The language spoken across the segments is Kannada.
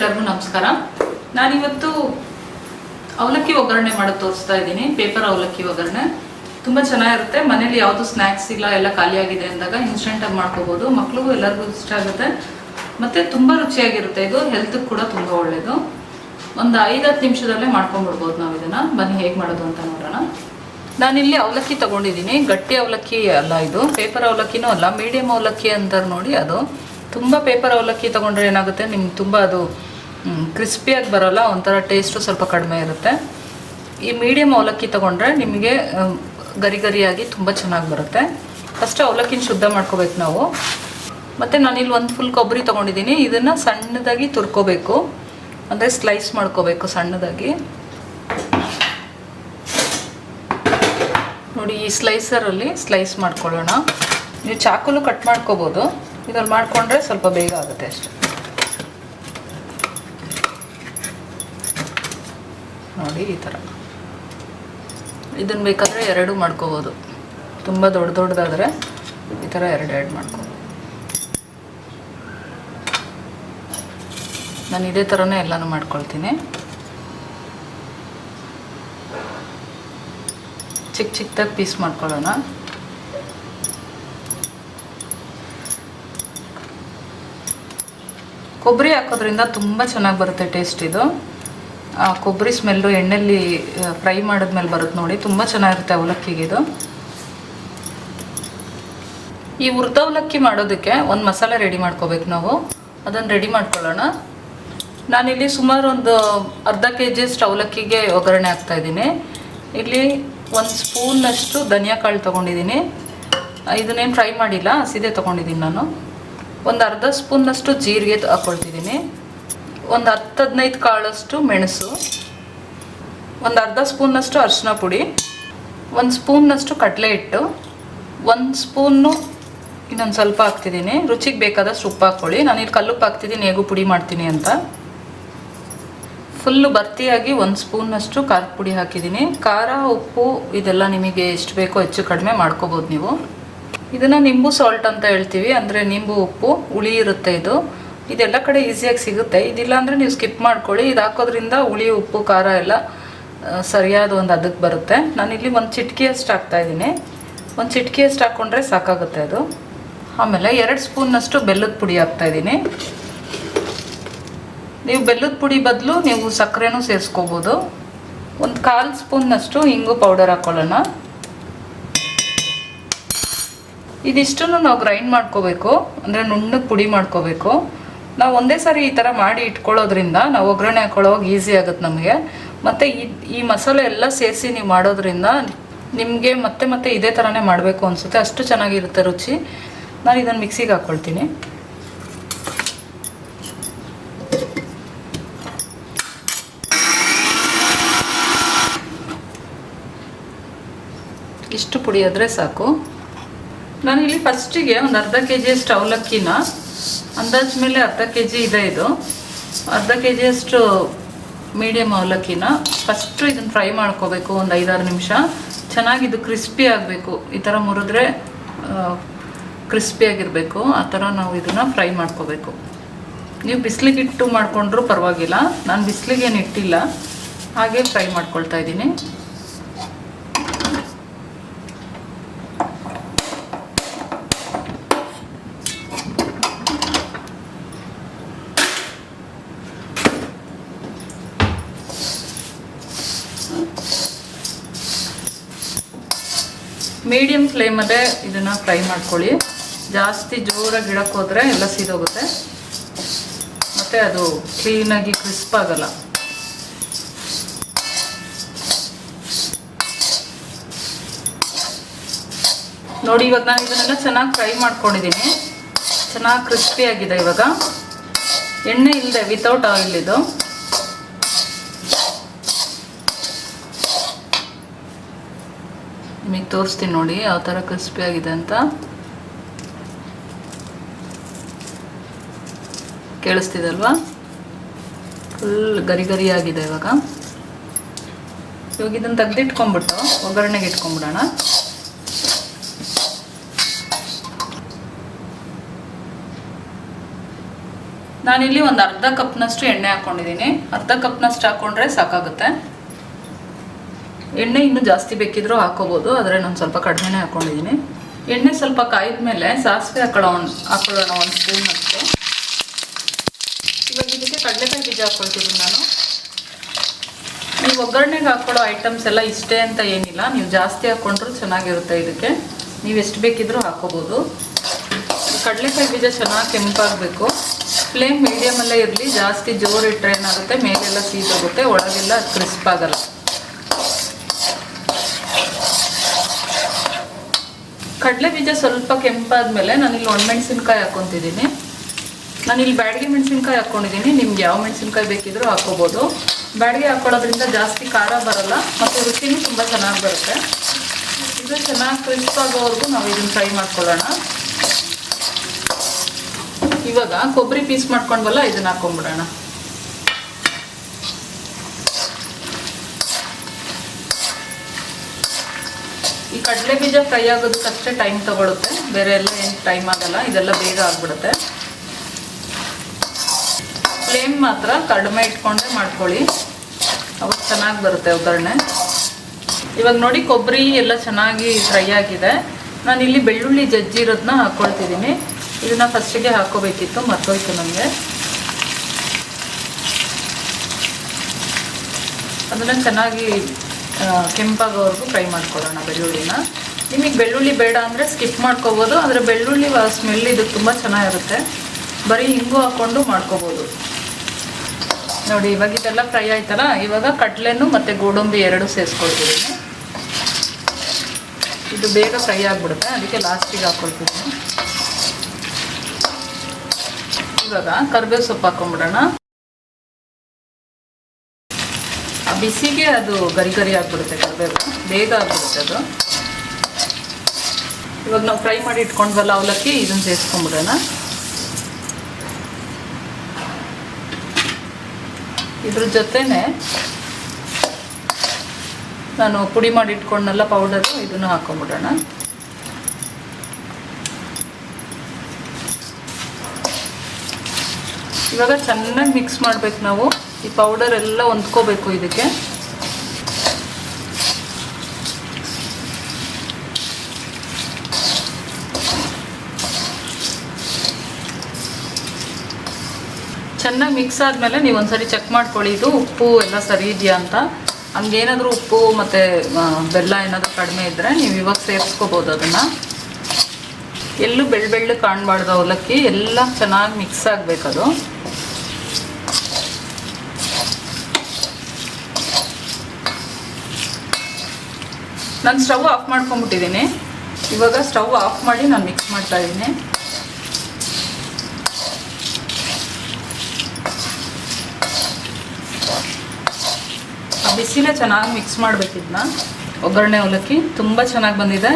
ಎಲ್ಲರಿಗೂ ನಮಸ್ಕಾರ. ನಾನಿವತ್ತು ಅವಲಕ್ಕಿ ಒಗ್ಗರಣೆ ಮಾಡೋದು ತೋರಿಸ್ತಾ ಇದ್ದೀನಿ. ಪೇಪರ್ ಅವಲಕ್ಕಿ ಒಗ್ಗರಣೆ. ತುಂಬ ಚೆನ್ನಾಗಿರುತ್ತೆ. ಮನೇಲಿ ಯಾವುದು ಸ್ನ್ಯಾಕ್ಸ್ ಇಲ್ಲ, ಎಲ್ಲ ಖಾಲಿಯಾಗಿದೆ ಅಂದಾಗ ಇನ್ಸ್ಟೆಂಟಾಗಿ ಮಾಡ್ಕೋಬೋದು. ಮಕ್ಳಿಗೂ ಎಲ್ಲರಿಗೂ ಇಷ್ಟ ಆಗುತ್ತೆ. ಮತ್ತು ತುಂಬ ರುಚಿಯಾಗಿರುತ್ತೆ. ಇದು ಹೆಲ್ತ್ಗೆ ಕೂಡ ತುಂಬ ಒಳ್ಳೆಯದು ಒಂದು ಐದು ಹತ್ತು ನಿಮಿಷದಲ್ಲೇ ಮಾಡ್ಕೊಂಡ್ಬಿಡ್ಬೋದು ನಾವು ಇದನ್ನು. ಬನ್ನಿ ಹೇಗೆ ಮಾಡೋದು ಅಂತ ನೋಡೋಣ. ನಾನಿಲ್ಲಿ ಅವಲಕ್ಕಿ ತಗೊಂಡಿದ್ದೀನಿ. ಗಟ್ಟಿ ಅವಲಕ್ಕಿ ಅಲ್ಲ ಇದು. ಪೇಪರ್ ಅವಲಕ್ಕಿನೂ ಅಲ್ಲ ಮೀಡಿಯಮ್ ಅವಲಕ್ಕಿ ಅಂತಾರೆ ನೋಡಿ ಅದು. ತುಂಬ ಪೇಪರ್ ಅವಲಕ್ಕಿ ತೊಗೊಂಡ್ರೆ ಏನಾಗುತ್ತೆ? ನಿಮ್ಗೆ ತುಂಬ ಅದು ಕ್ರಿಸ್ಪಿಯಾಗಿ ಬರೋಲ್ಲ, ಒಂಥರ ಟೇಸ್ಟು ಸ್ವಲ್ಪ ಕಡಿಮೆ ಇರುತ್ತೆ. ಈ ಮೀಡಿಯಮ್ ಅವಲಕ್ಕಿ ತೊಗೊಂಡ್ರೆ ನಿಮಗೆ ಗರಿ ಗರಿಯಾಗಿ ತುಂಬ ಚೆನ್ನಾಗಿ ಬರುತ್ತೆ. ಫಸ್ಟ್ ಅವಲಕ್ಕಿನ ಶುದ್ಧ ಮಾಡ್ಕೋಬೇಕು ನಾವು. ಮತ್ತು ನಾನಿಲ್ಲಿ ಒಂದು ಫುಲ್ ಕೊಬ್ಬರಿ ತೊಗೊಂಡಿದ್ದೀನಿ ಇದನ್ನು ಸಣ್ಣದಾಗಿ ತುರ್ಕೋಬೇಕು. ಅಂದರೆ ಸ್ಲೈಸ್ ಮಾಡ್ಕೋಬೇಕು ಸಣ್ಣದಾಗಿ. ನೋಡಿ, ಈ ಸ್ಲೈಸರಲ್ಲಿ ಸ್ಲೈಸ್ ಮಾಡ್ಕೊಳ್ಳೋಣ. ನೀವು ಚಾಕುಲು ಕಟ್ ಮಾಡ್ಕೋಬೋದು. ಇದ್ರಲ್ಲಿ ಮಾಡಿಕೊಂಡ್ರೆ ಸ್ವಲ್ಪ ಬೇಗ ಆಗುತ್ತೆ ಅಷ್ಟೆ. ನೋಡಿ ಈ ಥರ. ಇದನ್ನು ಬೇಕಾದರೆ ಎರಡು ಮಾಡ್ಕೋಬೋದು. ತುಂಬ ದೊಡ್ಡ ದೊಡ್ಡದಾದರೆ ಈ ಥರ ಎರಡು ಎರಡು ಮಾಡ್ಕೋಬೋದು ನಾನು ಇದೇ ಥರನೇ ಎಲ್ಲನೂ ಮಾಡ್ಕೊಳ್ತೀನಿ. ಚಿಕ್ಕ ಚಿಕ್ಕದಾಗಿ ಪೀಸ್ ಮಾಡ್ಕೊಳ್ಳೋಣ. ಕೊಬ್ಬರಿ ಹಾಕೋದ್ರಿಂದ ತುಂಬ ಚೆನ್ನಾಗಿ ಬರುತ್ತೆ ಟೇಸ್ಟ್ ಇದು. ಕೊಬ್ಬರಿ ಸ್ಮೆಲ್ಲು ಎಣ್ಣೆಲಿ ಫ್ರೈ ಮಾಡಿದ್ಮೇಲೆ ಬರುತ್ತೆ ನೋಡಿ. ತುಂಬ ಚೆನ್ನಾಗಿರುತ್ತೆ ಅವಲಕ್ಕಿಗೆ ಇದು. ಈ ಹುರ್ದ ಅವಲಕ್ಕಿ ಮಾಡೋದಕ್ಕೆ ಒಂದು ಮಸಾಲೆ ರೆಡಿ ಮಾಡ್ಕೋಬೇಕು ನಾವು. ಅದನ್ನು ರೆಡಿ ಮಾಡ್ಕೊಳ್ಳೋಣ. ನಾನಿಲ್ಲಿ ಸುಮಾರು ಒಂದು ಅರ್ಧ ಕೆ ಜಿಯಷ್ಟು ಅವಲಕ್ಕಿಗೆ ಒಗ್ಗರಣೆ ಹಾಕ್ತಾಯಿದ್ದೀನಿ ಇಲ್ಲಿ ಒಂದು ಸ್ಪೂನಷ್ಟು ಧನಿಯಾ ಕಾಳು ತೊಗೊಂಡಿದ್ದೀನಿ. ಇದನ್ನೇನು ಫ್ರೈ ಮಾಡಿಲ್ಲ, ಹಸಿದೆ ತೊಗೊಂಡಿದ್ದೀನಿ ನಾನು. ಒಂದು ಅರ್ಧ ಸ್ಪೂನ್ನಷ್ಟು ಜೀರಿಗೆ ಹಾಕ್ಕೊಳ್ತಿದ್ದೀನಿ ಒಂದು ಹತ್ತು ಹದಿನೈದು ಕಾಳಷ್ಟು ಮೆಣಸು. ಒಂದು ಅರ್ಧ ಸ್ಪೂನ್ನಷ್ಟು ಅರಿಶಿನ ಪುಡಿ. ಒಂದು ಸ್ಪೂನ್ನಷ್ಟು ಕಡಲೆ ಹಿಟ್ಟು. ಒಂದು ಸ್ಪೂನು ಇನ್ನೊಂದು ಸ್ವಲ್ಪ ಹಾಕ್ತಿದ್ದೀನಿ. ರುಚಿಗೆ ಬೇಕಾದಷ್ಟು ಉಪ್ಪು ಹಾಕ್ಕೊಳ್ಳಿ ನಾನು ಇಲ್ಲಿ ಕಲ್ಲುಪ್ಪು ಹಾಕ್ತಿದ್ದೀನಿ, ಹೇಗೂ ಪುಡಿ ಮಾಡ್ತೀನಿ ಅಂತ. ಫುಲ್ಲು ಭರ್ತಿಯಾಗಿ ಒಂದು ಸ್ಪೂನ್ನಷ್ಟು ಖಾರದ ಪುಡಿ ಹಾಕಿದ್ದೀನಿ. ಖಾರ, ಉಪ್ಪು, ಇದೆಲ್ಲ ನಿಮಗೆ ಎಷ್ಟು ಬೇಕೋ ಹೆಚ್ಚು ಕಡಿಮೆ ಮಾಡ್ಕೋಬೋದು ನೀವು. ಇದನ್ನು ನಿಂಬು ಸಾಲ್ಟ್ ಅಂತ ಹೇಳ್ತೀವಿ, ಅಂದರೆ ನಿಂಬು ಉಪ್ಪು, ಹುಳಿ ಇರುತ್ತೆ ಇದು. ಇದೆಲ್ಲ ಕಡೆ ಈಸಿಯಾಗಿ ಸಿಗುತ್ತೆ. ಇದಿಲ್ಲ ಅಂದರೆ ನೀವು ಸ್ಕಿಪ್ ಮಾಡ್ಕೊಳ್ಳಿ. ಇದು ಹಾಕೋದ್ರಿಂದ ಹುಳಿ, ಉಪ್ಪು, ಖಾರ ಎಲ್ಲ ಸರಿಯಾದ ಒಂದು ಅದಕ್ಕೆ ಬರುತ್ತೆ. ನಾನಿಲ್ಲಿ ಒಂದು ಚಿಟಕಿಯಷ್ಟು ಹಾಕ್ತಾಯಿದ್ದೀನಿ ಒಂದು ಚಿಟಿಕೆಯಷ್ಟು ಹಾಕ್ಕೊಂಡ್ರೆ ಸಾಕಾಗುತ್ತೆ ಅದು. ಆಮೇಲೆ ಎರಡು ಸ್ಪೂನ್ನಷ್ಟು ಬೆಲ್ಲದ ಪುಡಿ ಹಾಕ್ತಾಯಿದ್ದೀನಿ ನೀವು ಬೆಲ್ಲದ ಪುಡಿ ಬದಲು ನೀವು ಸಕ್ಕರೆನೂ ಸೇರಿಸ್ಕೋಬೋದು. ಒಂದು ಕಾಲು ಸ್ಪೂನ್ನಷ್ಟು ಹಿಂಗು ಪೌಡರ್ ಹಾಕ್ಕೊಳ್ಳೋಣ ಇದಿಷ್ಟನ್ನು ನಾವು ಗ್ರೈಂಡ್ ಮಾಡ್ಕೋಬೇಕು, ಅಂದರೆ ನುಣ್ಣಗೆ ಪುಡಿ ಮಾಡ್ಕೋಬೇಕು. ನಾವು ಒಂದೇ ಸಾರಿ ಈ ಥರ ಮಾಡಿ ಇಟ್ಕೊಳ್ಳೋದ್ರಿಂದ ನಾವು ಒಗ್ಗರಣೆ ಹಾಕೊಳ್ಳೋವಾಗ ಈಸಿ ಆಗುತ್ತೆ ನಮಗೆ. ಮತ್ತು ಈ ಈ ಮಸಾಲೆ ಎಲ್ಲ ಸೇರಿಸಿ ನೀವು ಮಾಡೋದ್ರಿಂದ ನಿಮಗೆ ಮತ್ತೆ ಮತ್ತೆ ಇದೇ ಥರನೇ ಮಾಡಬೇಕು ಅನಿಸುತ್ತೆ. ಅಷ್ಟು ಚೆನ್ನಾಗಿರುತ್ತೆ ರುಚಿ. ನಾನು ಇದನ್ನು ಮಿಕ್ಸಿಗೆ ಹಾಕ್ಕೊಳ್ತೀನಿ ಇಷ್ಟು ಪುಡಿ ಆದರೆ ಸಾಕು. ನಾನಿಲ್ಲಿ ಫಸ್ಟಿಗೆ ಒಂದು ಅರ್ಧ ಕೆ ಜಿಯಷ್ಟು ಅವಲಕ್ಕಿನ ಅಂದಾಜು ಮೇಲೆ ಅರ್ಧ ಕೆ ಜಿ ಇದೆ ಇದು. ಅರ್ಧ ಕೆ ಜಿಯಷ್ಟು ಮೀಡಿಯಮ್ ಅವಲಕ್ಕಿನ. ಫಸ್ಟು ಇದನ್ನು ಫ್ರೈ ಮಾಡ್ಕೋಬೇಕು ಒಂದು ಐದಾರು ನಿಮಿಷ. ಚೆನ್ನಾಗಿ ಇದು ಕ್ರಿಸ್ಪಿ ಆಗಬೇಕು. ಈ ಥರ ಮುರಿದ್ರೆ ಕ್ರಿಸ್ಪಿಯಾಗಿರಬೇಕು ಆ ಥರ ನಾವು ಇದನ್ನು ಫ್ರೈ ಮಾಡ್ಕೋಬೇಕು. ನೀವು ಬಿಸಿಲಿಗೆ ಇಟ್ಟು ಮಾಡಿಕೊಂಡ್ರೂ ಪರವಾಗಿಲ್ಲ. ನಾನು ಬಿಸಿಲಿಗೇನು ಇಟ್ಟಿಲ್ಲ ಹಾಗೆ ಫ್ರೈ ಮಾಡ್ಕೊಳ್ತಾ ಇದ್ದೀನಿ. ಮೀಡಿಯಮ್ ಫ್ಲೇಮಲ್ಲೇ ಇದನ್ನು ಫ್ರೈ ಮಾಡ್ಕೊಳ್ಳಿ. ಜಾಸ್ತಿ ಜೋರಾಗಿ ಗಿಡಕ್ಕೆ ಹೋದರೆ ಎಲ್ಲ ಸೀದೋಗುತ್ತೆ. ಮತ್ತು ಅದು ಕ್ಲೀನಾಗಿ ಕ್ರಿಸ್ಪ್ ಆಗಲ್ಲ. ನೋಡಿ, ಇವಾಗ ನಾನು ಇದನ್ನೆಲ್ಲ ಚೆನ್ನಾಗಿ ಫ್ರೈ ಮಾಡ್ಕೊಂಡಿದ್ದೀನಿ ಚೆನ್ನಾಗಿ ಕ್ರಿಸ್ಪಿ ಆಗಿದೆ ಇವಾಗ. ಎಣ್ಣೆ ಇಲ್ಲದೆ ವಿತೌಟ್ ಆಯಿಲ್ ಇದು. ನಿಮಗೆ ತೋರಿಸ್ತೀನಿ ನೋಡಿ, ಯಾವ ಥರ ಕ್ರಿಸ್ಪಿ ಆಗಿದೆ ಅಂತ. ಕೇಳಿಸ್ತಿದಲ್ವಾ? ಫುಲ್ ಗರಿ ಗರಿ ಆಗಿದೆ ಇವಾಗ. ಇವಾಗ ಇದನ್ನು ತೆಗೆದಿಟ್ಕೊಂಡ್ಬಿಟ್ಟು, ಒಗ್ಗರಣೆಗೆ ಇಟ್ಕೊಂಡ್ಬಿಡೋಣ. ನಾನಿಲ್ಲಿ ಒಂದು ಅರ್ಧ ಕಪ್ನಷ್ಟು ಎಣ್ಣೆ ಹಾಕ್ಕೊಂಡಿದ್ದೀನಿ ಅರ್ಧ ಕಪ್ನಷ್ಟು ಹಾಕ್ಕೊಂಡ್ರೆ ಸಾಕಾಗುತ್ತೆ. ಎಣ್ಣೆ ಇನ್ನೂ ಜಾಸ್ತಿ ಬೇಕಿದ್ರೂ ಹಾಕೋಬೋದು, ಆದರೆ ನಾನು ಸ್ವಲ್ಪ ಕಡಿಮೆನೇ ಹಾಕೊಂಡಿದ್ದೀನಿ. ಎಣ್ಣೆ ಸ್ವಲ್ಪ ಕಾಯಿದ ಮೇಲೆ ಸಾಸಿವೆ ಹಾಕೊಳ್ಳೋಣ ಹಾಕೊಳ್ಳೋಣ ಒಂದು ಸ್ಪೂನ್ ಅಷ್ಟು ಇವಾಗ ಇದಕ್ಕೆ ಕಡಲೆಕಾಯಿ ಬೀಜ ಹಾಕ್ಕೊಳ್ತೀನಿ ನಾನು. ನೀವು ಒಗ್ಗರಣೆಗೆ ಹಾಕ್ಕೊಳ್ಳೋ ಐಟಮ್ಸ್ ಎಲ್ಲ ಇಷ್ಟೇ ಅಂತ ಏನಿಲ್ಲ. ನೀವು ಜಾಸ್ತಿ ಹಾಕ್ಕೊಂಡ್ರೂ ಚೆನ್ನಾಗಿರುತ್ತೆ ಇದಕ್ಕೆ. ನೀವು ಎಷ್ಟು ಬೇಕಿದ್ರೂ ಹಾಕೋಬೋದು. ಕಡಲೆಕಾಯಿ ಬೀಜ ಚೆನ್ನಾಗಿ ಕೆಂಪಾಗಬೇಕು. ಫ್ಲೇಮ್ ಮೀಡಿಯಮಲ್ಲೇ ಇರಲಿ. ಜಾಸ್ತಿ ಜೋರು ಇಟ್ಟರೆ ಏನಾಗುತ್ತೆ? ಮೇಲೆಲ್ಲ ಸೀದೋಗುತ್ತೆ. ಒಳಗೆಲ್ಲ ಕ್ರಿಸ್ಪ್ ಆಗಲ್ಲ. ಕಡಲೆ ಬೀಜ ಸ್ವಲ್ಪ ಕೆಂಪಾದ್ಮೇಲೆ ನಾನಿಲ್ಲಿ ಒಣಮೆಣಸಿನ್ಕಾಯಿ ಹಾಕೊತಿದ್ದೀನಿ. ನಾನಿಲ್ಲಿ ಬ್ಯಾಡಿಗೆ ಮೆಣಸಿನ್ಕಾಯಿ ಹಾಕ್ಕೊಂಡಿದ್ದೀನಿ ನಿಮ್ಗೆ ಯಾವ ಮೆಣಸಿನ್ಕಾಯಿ ಬೇಕಿದ್ರೂ ಹಾಕೋಬೋದು. ಬ್ಯಾಡಿಗೆ ಹಾಕ್ಕೊಳ್ಳೋದ್ರಿಂದ ಜಾಸ್ತಿ ಖಾರ ಬರಲ್ಲ, ಮತ್ತು ರುಚಿನೂ ತುಂಬ ಚೆನ್ನಾಗಿ ಬರುತ್ತೆ. ಇದು ಚೆನ್ನಾಗಿ ಕ್ರಿಸ್ಪ್ ಆಗೋವರೆಗೂ ನಾವು ಇದನ್ನು ಫ್ರೈ ಮಾಡ್ಕೊಳ್ಳೋಣ. ಇವಾಗ ಕೊಬ್ಬರಿ ಪೀಸ್ ಮಾಡ್ಕೊಂಡ್ವಲ್ಲ, ಇದನ್ನು ಹಾಕೊಂಡ್ಬಿಡೋಣ ಈ ಕಡಲೆ ಬೀಜ ಫ್ರೈ ಆಗೋದಕ್ಕಷ್ಟೇ ಟೈಮ್ ತಗೊಳುತ್ತೆ. ಬೇರೆ ಎಲ್ಲ ಏನು ಟೈಮ್ ಆಗಲ್ಲ. ಇದೆಲ್ಲ ಬೇಗ ಆಗ್ಬಿಡುತ್ತೆ. ಫ್ಲೇಮ್ ಮಾತ್ರ ಕಡಿಮೆ ಇಟ್ಕೊಂಡೆ ಮಾಡ್ಕೊಳ್ಳಿ. ಅವಾಗ ಚೆನ್ನಾಗಿ ಬರುತ್ತೆ ಒಗ್ಗರಣೆ. ಇವಾಗ ನೋಡಿ ಕೊಬ್ಬರಿ ಎಲ್ಲ ಚೆನ್ನಾಗಿ ಫ್ರೈ ಆಗಿದೆ. ನಾನು ಇಲ್ಲಿ ಬೆಳ್ಳುಳ್ಳಿ ಜಜ್ಜಿರೋದನ್ನ ಹಾಕ್ಕೊಳ್ತಿದ್ದೀನಿ ಇದನ್ನ ಫಸ್ಟಿಗೆ ಹಾಕೋಬೇಕಿತ್ತು, ಮರ್ತೋಯ್ತು ನಮಗೆ. ಅದನ್ನು ಚೆನ್ನಾಗಿ ಕೆಂಪಾಗೋವರೆಗೂ ಫ್ರೈ ಮಾಡ್ಕೊಳ್ಳೋಣ ಬೆಳ್ಳುಳ್ಳಿನ. ನಿಮಗೆ ಬೆಳ್ಳುಳ್ಳಿ ಬೇಡ ಅಂದರೆ ಸ್ಕಿಪ್ ಮಾಡ್ಕೋಬೋದು, ಆದರೆ ಬೆಳ್ಳುಳ್ಳಿ ಸ್ಮೆಲ್ ಇದು ತುಂಬ ಚೆನ್ನಾಗಿರುತ್ತೆ. ಬರೀ ಹಿಂಗು ಹಾಕ್ಕೊಂಡು ಮಾಡ್ಕೋಬೋದು. ನೋಡಿ, ಇವಾಗ ಇದೆಲ್ಲ ಫ್ರೈ ಆಯ್ತಲ್ಲ, ಇವಾಗ ಕಟ್ಲೆನು ಮತ್ತು ಗೋಡಂಬಿ ಎರಡು ಸೇರಿಸ್ಕೊಳ್ತಿದ್ದೀನಿ ಇದು ಬೇಗ ಫ್ರೈ ಆಗಿಬಿಡುತ್ತೆ, ಅದಕ್ಕೆ ಲಾಸ್ಟಿಗೆ ಹಾಕ್ಕೊಳ್ತಿದ್ದೀನಿ ಇವಾಗ ಕರ್ಬೇವು ಸೊಪ್ಪು ಹಾಕೊಂಡ್ಬಿಡೋಣ. ಬಿಸಿಗೆ ಅದು ಗರಿ ಗರಿ ಆಗಿಬಿಡುತ್ತೆ ಕರಿಬೇವು ಬೇಗ ಆಗಿಬಿಡುತ್ತೆ ಅದು. ಇವಾಗ ನಾವು ಫ್ರೈ ಮಾಡಿ ಇಟ್ಕೊಂಡ್ವಲ್ಲ ಅವಲಕ್ಕಿ ಇದನ್ನು ಸೇರಿಸ್ಕೊಂಡ್ಬಿಡೋಣ ಇದ್ರ ಜೊತೆನೆ ನಾನು ಪುಡಿ ಮಾಡಿ ಇಟ್ಕೊಂಡಲ್ಲ ಪೌಡರು ಇದನ್ನು ಹಾಕೊಂಡ್ಬಿಡೋಣ ಇವಾಗ ಚೆನ್ನಾಗಿ ಮಿಕ್ಸ್ ಮಾಡ್ಬೇಕು ನಾವು. ಈ ಪೌಡರ್ ಎಲ್ಲ ಹೊಂದ್ಕೋಬೇಕು ಇದಕ್ಕೆ. ಚೆನ್ನಾಗಿ ಮಿಕ್ಸ್ ಆದಮೇಲೆ ನೀವು ಒಂದ್ಸರಿ ಚೆಕ್ ಮಾಡ್ಕೊಳ್ಳಿ, ಇದು ಉಪ್ಪು ಎಲ್ಲ ಸರಿ ಇದೆಯಾ ಅಂತ. ಹಂಗೇನಾದರೂ ಉಪ್ಪು ಮತ್ತು ಬೆಲ್ಲ ಏನಾದರೂ ಕಡಿಮೆ ಇದ್ದರೆ ನೀವು ಇವಾಗ ಸೇರಿಸ್ಕೋಬೋದು ಅದನ್ನು. ಎಲ್ಲೂ ಬೆಳ್ಳು ಬೆಳ್ಳು ಕಾಣಬಾರ್ದು ಅವಲಕ್ಕಿ, ಎಲ್ಲ ಚೆನ್ನಾಗಿ ಮಿಕ್ಸ್ ಆಗಬೇಕದು. ನಾನು ಸ್ಟವ್ ಆಫ್ ಮಾಡ್ಕೊಂಬಿಟ್ಟಿದ್ದೀನಿ ಇವಾಗ ಸ್ಟವ್ ಆಫ್ ಮಾಡಿ ನಾನು ಮಿಕ್ಸ್ ಮಾಡ್ತಾ ಇದ್ದೀನಿ. ಬಿಸಿಲೇ ಚೆನ್ನಾಗಿ ಮಿಕ್ಸ್ ಮಾಡಬೇಕಿದ್ನ ಒಗ್ಗರಣೆ ಅವಲಕ್ಕಿ ತುಂಬ ಚೆನ್ನಾಗಿ ಬಂದಿದೆ.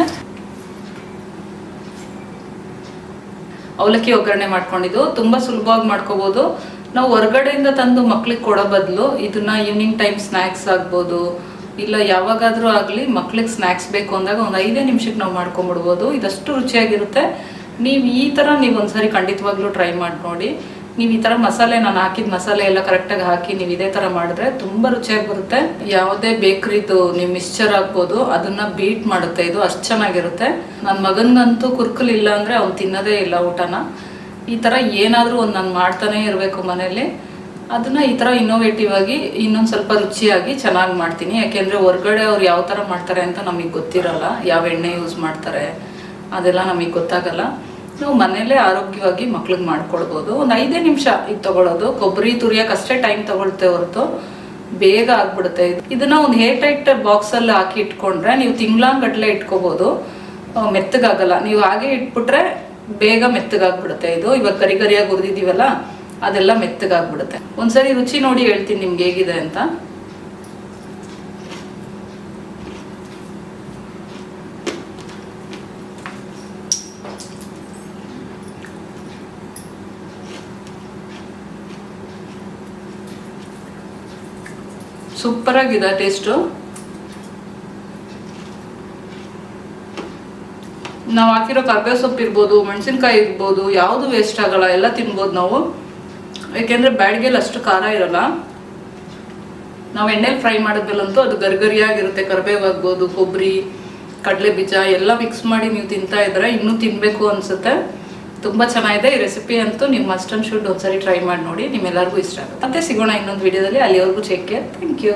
ಅವಲಕ್ಕಿ ಒಗ್ಗರಣೆ ಮಾಡ್ಕೊಂಡಿದ್ದು. ತುಂಬ ಸುಲಭವಾಗಿ ಮಾಡ್ಕೋಬೋದು. ನಾವು ಹೊರಗಡೆಯಿಂದ ತಂದು ಮಕ್ಳಿಗೆ ಕೊಡೋ ಬದಲು ಇದನ್ನ ಈವ್ನಿಂಗ್ ಟೈಮ್ ಸ್ನ್ಯಾಕ್ಸ್ ಆಗ್ಬೋದು. ಇಲ್ಲ, ಯಾವಾಗಾದರೂ ಆಗಲಿ ಮಕ್ಳಿಗೆ ಸ್ನ್ಯಾಕ್ಸ್ ಬೇಕು ಅಂದಾಗ ಒಂದು ಐದೇ ನಿಮಿಷಕ್ಕೆ ನಾವು ಮಾಡ್ಕೊಂಬಿಡ್ಬೋದು. ಇದಷ್ಟು ರುಚಿಯಾಗಿರುತ್ತೆ. ನೀವು ಈ ಥರ ನೀವು ಒಂದ್ಸರಿ ಖಂಡಿತವಾಗ್ಲೂ ಟ್ರೈ ಮಾಡಿ ನೋಡಿ. ನೀವು ಈ ಥರ ಮಸಾಲೆ, ನಾನು ಹಾಕಿದ ಮಸಾಲೆ ಎಲ್ಲ ಕರೆಕ್ಟಾಗಿ ಹಾಕಿ ನೀವು ಇದೇ ಥರ ಮಾಡಿದ್ರೆ ತುಂಬ ರುಚಿಯಾಗಿ ಬರುತ್ತೆ. ಯಾವುದೇ ಬೇಕ್ರಿದು ನೀವು ಮಿಕ್ಸ್ಚರ್ ಆಗ್ಬೋದು, ಅದನ್ನ ಬೀಟ್ ಮಾಡುತ್ತೆ. ಇದು ಅಷ್ಟು ಚೆನ್ನಾಗಿರುತ್ತೆ. ನನ್ನ ಮಗನಿಗಂತೂ ಕುರ್ಕಲಿಲ್ಲ ಅಂದರೆ ಅವ್ನು ತಿನ್ನೋದೇ ಇಲ್ಲ ಊಟನ. ಈ ಥರ ಏನಾದರೂ ಒಂದು ನಾನು ಮಾಡ್ತಾನೆ ಇರಬೇಕು ಮನೇಲಿ. ಅದನ್ನ ಈ ಥರ ಇನ್ನೋವೇಟಿವ್ ಆಗಿ ಇನ್ನೊಂದು ಸ್ವಲ್ಪ ರುಚಿಯಾಗಿ ಚೆನ್ನಾಗಿ ಮಾಡ್ತೀನಿ. ಯಾಕೆಂದರೆ ಹೊರ್ಗಡೆ ಅವ್ರು ಯಾವ ಥರ ಮಾಡ್ತಾರೆ ಅಂತ ನಮಗೆ ಗೊತ್ತಿರಲ್ಲ. ಯಾವ ಎಣ್ಣೆ ಯೂಸ್ ಮಾಡ್ತಾರೆ, ಅದೆಲ್ಲ ನಮಗೆ ಗೊತ್ತಾಗಲ್ಲ. ನಾವು ಮನೇಲೇ ಆರೋಗ್ಯವಾಗಿ ಮಕ್ಳಿಗೆ ಮಾಡ್ಕೊಳ್ಬೋದು. ಒಂದು ಐದೇ ನಿಮಿಷ ಇದು ತಗೊಳ್ಳೋದು ಕೊಬ್ಬರಿ ತುರಿಯಕ್ಕೆ ಅಷ್ಟೇ ಟೈಮ್ ತಗೊಳ್ತೆ ಹೊರತು ಬೇಗ ಆಗ್ಬಿಡುತ್ತೆ. ಇದನ್ನು ಒಂದು ಹೇರ್ ಟೈಟ್ ಬಾಕ್ಸಲ್ಲಿ ಹಾಕಿ ಇಟ್ಕೊಂಡ್ರೆ ನೀವು ತಿಂಗ್ಳಾಂಗಟ್ಲೆ ಇಟ್ಕೋಬೋದು. ಮೆತ್ತಗಾಗಲ್ಲ. ನೀವು ಹಾಗೆ ಇಟ್ಬಿಟ್ರೆ ಬೇಗ ಮೆತ್ತಗಾಗ್ಬಿಡುತ್ತೆ ಇದು. ಇವಾಗ ಕರಿ ಕರಿಯಾಗಿ ಹುರಿದಿದ್ದೀವಲ್ಲ ಅದೆಲ್ಲ ಮೆತ್ತಗಾಗ್ಬಿಡುತ್ತೆ. ಒಂದ್ಸರಿ ರುಚಿ ನೋಡಿ ಹೇಳ್ತೀನಿ ನಿಮ್ಗೆ ಹೇಗಿದೆ ಅಂತ. ಸೂಪರ್ ಆಗಿದೆ ಟೇಸ್ಟು. ನಾವು ಹಾಕಿರೋ ಕರ್ಬೇವು ಸೊಪ್ಪು ಇರ್ಬೋದು, ಮೆಣಸಿನ್ಕಾಯಿ ಇರ್ಬೋದು, ಯಾವುದು ವೇಸ್ಟ್ ಆಗಲ್ಲ, ಎಲ್ಲ ತಿನ್ಬೋದು ನಾವು. ಏಕೆಂದರೆ ಬ್ಯಾಡ್ಗೆಲ್ ಅಷ್ಟು ಖಾರ ಇರಲ್ಲ. ನಾವು ಎಣ್ಣೆಲಿ ಫ್ರೈ ಮಾಡಿದ್ಮೇಲಂತೂ ಅದು ಗರಿಗರಿಯಾಗಿರುತ್ತೆ ಕರಿಬೇವು ಆಗ್ಬೋದು ಕೊಬ್ಬರಿ ಕಡಲೆ ಬೀಜ ಎಲ್ಲ ಮಿಕ್ಸ್ ಮಾಡಿ ನೀವು ತಿಂತಾ ಇದ್ರೆ ಇನ್ನೂ ತಿನ್ನಬೇಕು ಅನ್ಸುತ್ತೆ. ತುಂಬ ಚೆನ್ನಾಗಿದೆ ಈ ರೆಸಿಪಿ ಅಂತೂ ನೀವು ಮಸ್ಟ್ ಅಂಡ್ ಶುಡ್ ಒಂದ್ಸರಿ ಟ್ರೈ ಮಾಡಿ ನೋಡಿ, ನಿಮ್ಮೆಲ್ಲರಿಗೂ ಇಷ್ಟ ಆಗುತ್ತೆ. ಮತ್ತೆ ಸಿಗೋಣ ಇನ್ನೊಂದು ವಿಡಿಯೋದಲ್ಲಿ ಅಲ್ಲಿವರೆಗೂ ಚೆಕ್ ಥ್ಯಾಂಕ್ ಯು